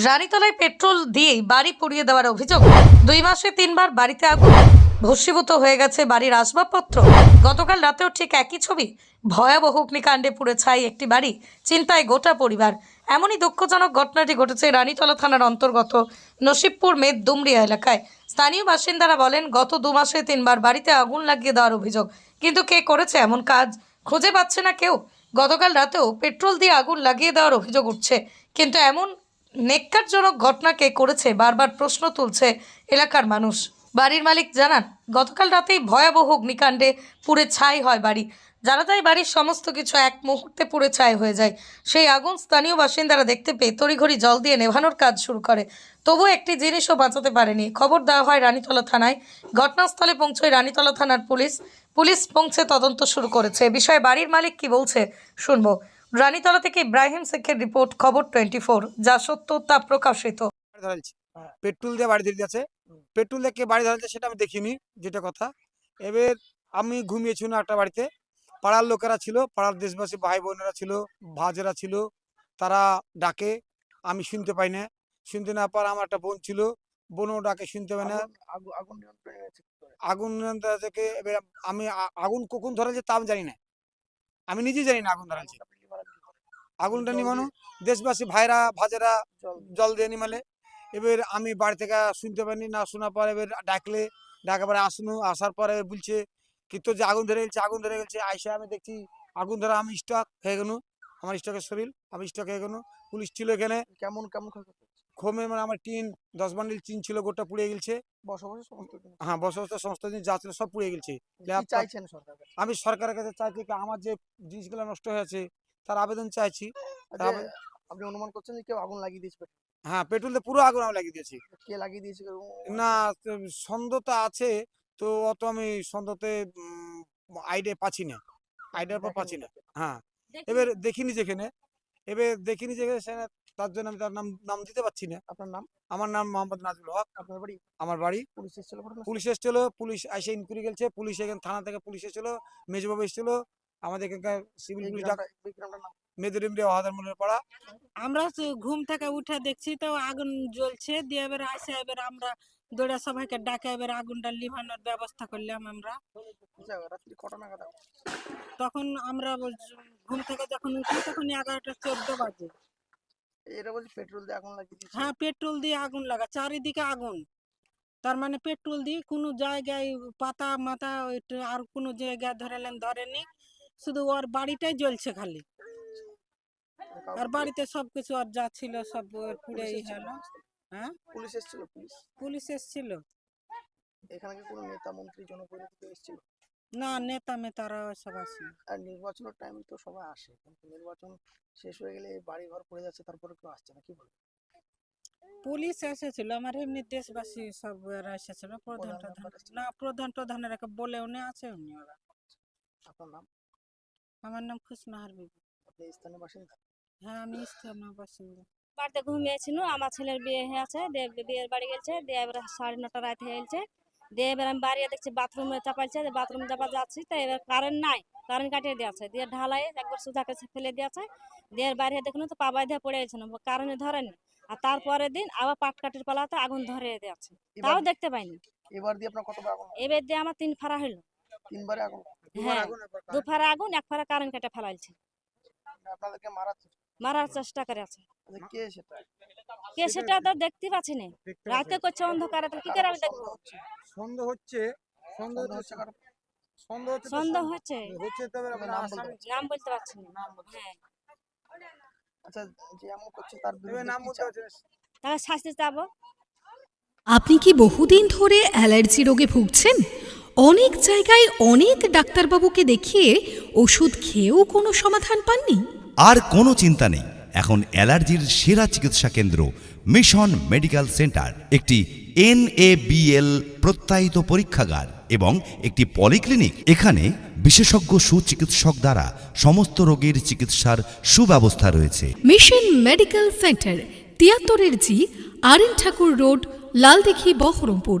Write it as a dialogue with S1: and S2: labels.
S1: রানীতলায় petrol দিয়েই বাড়ি পুড়িয়ে দেওয়ার অভিযোগ। দুই মাসে তিনবার বাড়িতে আগুন ভস্মীভূত হয়ে গেছে বাড়ির আসবাবপত্র। গতকাল রাতেও ঠিক একই ছবি ভয়াবহ অগ্নিকাণ্ডে পুড়ে ছাই একটি বাড়ি, চিন্তায় গোটা পরিবার। এমনই দুঃখজনক ঘটনাটি ঘটেছে রানীতলা থানার অন্তর্গত নসিবপুর মেদ দুমরিয়া এলাকায়। স্থানীয় বাসিন্দারা বলেন, গত দু মাসে তিনবার বাড়িতে আগুন লাগিয়ে দেওয়ার অভিযোগ। কিন্তু কে করেছে এমন কাজ? খুঁজে পাচ্ছে না কেউ। গতকাল রাতেও পেট্রোল দিয়ে আগুন লাগিয়ে দেওয়ার অভিযোগ উঠছে। কিন্তু এমন নেককারজনক ঘটনাকে করেছে, বারবার প্রশ্ন তুলছে এলাকার মানুষ। বাড়ির মালিক জানান, গতকাল রাতেই ভয়াবহ অগ্নিকাণ্ডে পুড়ে ছাই হয় বাড়ি। জানা যায় বাড়ির সমস্ত কিছু এক মুহূর্তে পুড়ে ছাই হয়ে যায়। সেই আগুন স্থানীয় বাসিন্দারা দেখতে পেয়ে তড়িঘড়ি জল দিয়ে নেভানোর কাজ শুরু করে। তবু একটি জিনিসও বাঁচাতে পারেনি। খবর দেওয়া হয় রানীতলা থানায়। ঘটনাস্থলে পৌঁছয় রানীতলা থানার পুলিশ। পুলিশ পৌঁছে তদন্ত শুরু করেছে। বিষয়ে বাড়ির মালিক কি বলছে, শুনব। রানীতলা থেকে ইব্রাহিম শেখের রিপোর্ট খবর টোয়েন্টি ফোর যা সত্য তা প্রকাশিত।
S2: বাড়ি পেট্রোল দিয়ে বাড়ি ধরে যাচ্ছে পেট্রোল দিয়ে বাড়ি ধরাচ্ছে সেটা আমি দেখিনি যেটা কথা। এবার আমি ঘুমিয়েছি না একটা বাড়িতে। পাড়ার লোকেরা ছিল পাড়ার দেশবাসী ভাই বোনেরা ছিল ভাজেরা ছিল তারা ডাকে আমি শুনতে পাই না। শুনতে না পার আমার একটা বোন ছিল বোনও ডাকে শুনতে পাই না?
S3: আগুন নিয়ন্ত্রণ
S2: থেকে এবার আমি আগুন কখন ধরেছে তা আমি জানি না। আমি নিজে জানি না আগুন ধরেছে।
S3: আগুনটা
S2: নিমানো দেশবাসী ভাইরা ভাজেরা
S3: জল
S2: দিয়ে। নিমালে। এবার আমি বাড়ি থেকে শুনতে পারিনি না শোনার পর এবার ডাকলে ডাকার পরে আসনু আসার পরে বলছে কি তোর যে আগুন ধরে গেছে আগুন ধরে গেছে আইসে আমি দেখছি আগুন ধরে আমি স্টক হয়ে গেল আমার স্টকের শরীর আমি স্টক হয়ে গেল পুলিশ ছিল এখানে।
S3: কেমন কেমন
S2: খোমে মানে আমার টিন দশ বান্ডিল টিন ছিল গোটা পুড়ে গেছে
S3: বসবাসের।
S2: হ্যাঁ বসবাস সমস্ত জিনিস যা ছিল সব পুড়ে গেছে? আমি সরকারের কাছে চাইছি আমার যে জিনিসগুলো নষ্ট হয়েছে তার আবেদন চাইছি।
S3: আপনি অনুমান করছেন যে কেউ আগুন লাগিয়ে দিয়েছে
S2: হ্যাঁ পেট্রোল পুরো আগুন আমি লাগিয়ে দিয়েছি।
S3: কে লাগিয়ে দিয়েছে?
S2: না সন্দেহটা আছে তো অত আমি সন্দেহতে আইডিয়া পাচ্ছি না। আইডিয়ার পর পাচ্ছি না। হ্যাঁ এবার দেখিনি যেখানে এবার দেখিনি যেখানে সেখানে তার জন্য আমি তার নাম নাম দিতে পারছি না।
S3: আপনার নাম?
S2: আমার নাম মোহাম্মদ নাজুল হক।
S3: আপনার বাড়ি?
S2: আমার বাড়ি।
S3: পুলিশ এসেছিল
S2: পুলিশ এসেছিল পুলিশ এসে ইনকোয়ারি গেছে পুলিশ এখানে থানা থেকে পুলিশ এসেছিল মেজবাবু এসেছিল আমাদের এখানকার সিভিল পুলিশ মনের পাড়া।
S4: আমরা ঘুম থেকে উঠে দেখছি তো আগুন জ্বলছে দিয়ে এবার আসে এবার আমরা দৌড়ে সবাইকে ডাকে এবার আগুনটা লিভানোর ব্যবস্থা করলাম আমরা।
S3: আচ্ছা?
S4: তখন আমরা বলছি- ঘুম থেকে যখন উঠি তখন এগারোটা চোদ্দ বাজে।
S3: বলছে পেট্রোল দিয়ে আগুন লাগিয়ে
S4: হ্যাঁ পেট্রোল দিয়ে আগুন লাগা চারিদিকে আগুন। তার মানে পেট্রোল দিয়ে কোনো জায়গায় পাতা মাথা আর কোনো জায়গায় ধরেলেন ধরেনি। শুধু ওর বাড়িটাই জ্বলছে খালি। আর বাড়িতে সবকিছু আর যা ছিল সব পুড়ে ই হ্যাঁ?
S3: পুলিশ এসেছিল পুলিশ?
S4: পুলিশ এসেছিল।
S3: এখানে কি কোনো নেতা মন্ত্রী জনপ্রতিনিধি এসেছিল?
S4: না নেতা মেতারা সব আসে
S3: আর নির্বাচনের টাইমে তো সবাই আসে কিন্তু নির্বাচন শেষ হয়ে গেলে বাড়ি ঘর পড়ে যাচ্ছে তারপরে কেউ আসছে না কি বলব?
S4: পুলিশ এসেছিল আমার এমনি দেশবাসী সব এসেছিল প্রধান
S3: প্রধান
S4: না প্রধান প্রধানের বলে উনি আছে উনি ওরা।
S3: আপনার নাম?
S4: আমার নাম খুশনাহার বিবি
S3: আপনি স্থানীয় বাসিন্দা?
S4: হ্যাঁ আমি স্থানীয় বাসিন্দা।
S5: বাড়িতে ঘুমিয়েছিল আমার ছেলের বিয়ে হয়েছে দিয়ে বিয়ের বাড়ি গেছে দিয়ে এবার সাড়ে নটা রাত হয়ে গেছে দিয়ে এবার আমি বাড়িয়ে দেখছি বাথরুমে চাপাইছে বাথরুম চাপা যাচ্ছি তো এবার কারেন্ট নাই কারেন্ট কাটিয়ে দিয়েছে দিয়ে ঢালাই একবার সুধা কাছে ফেলে দিয়েছে দিয়ে বাইরে দেখুন তো পাবাই দিয়ে পড়ে গেছিল কারেন্টে ধরেনি। আর তারপরের দিন আবার পাট কাটির পালাতে আগুন ধরে দিয়েছে তাও দেখতে পাইনি।
S3: এবার দিয়ে আপনার কতবার
S5: এবার দিয়ে আমার তিন ফাড়া হইল
S3: তিনবারে আগুন
S5: হ্যাঁ
S2: আগুন একবার
S5: দু ফাড়া আগুন এক ফাড়া কারেন্ট কেটে ফেলাইছে।
S3: মানে আপনাদেরকে
S5: মারার চেষ্টা করে আছে।
S3: আচ্ছা, কে সেটা?
S5: কে সেটা তো দেখতে পাচ্ছি না। রাতে করছে অন্ধকারে তো কি করে আমি দেখব?
S2: সন্দেহ হচ্ছে সন্দেহ হচ্ছে সন্দেহ হচ্ছে
S5: হচ্ছে।
S2: তবে
S3: তবে নাম বলতে
S5: পারছি না।
S2: নাম বলতে
S5: হ্যাঁ।
S3: আচ্ছা যে এমন করছে তার
S2: নাম বলতে হচ্ছে
S5: তাহলে শাস্তি চাবো।
S6: আপনি কি বহুদিন ধরে অ্যালার্জি রোগে ভুগছেন? অনেক জায়গায় অনেক ডাক্তারবাবুকে দেখিয়ে ওষুধ খেয়েও কোনো সমাধান পাননি?
S7: আর কোনো চিন্তা নেই। এখন অ্যালার্জির সেরা চিকিৎসা কেন্দ্র মিশন মেডিকেল সেন্টার একটি এনএবিএল প্রত্যায়িত পরীক্ষাগার এবং একটি পলিক্লিনিক। এখানে বিশেষজ্ঞ সুচিকিৎসক দ্বারা সমস্ত রোগের চিকিৎসার সুব্যবস্থা রয়েছে।
S6: মিশন মেডিকেল সেন্টার তিয়াত্তরের জি আরিন ঠাকুর রোড লালদিঘি বহরমপুর।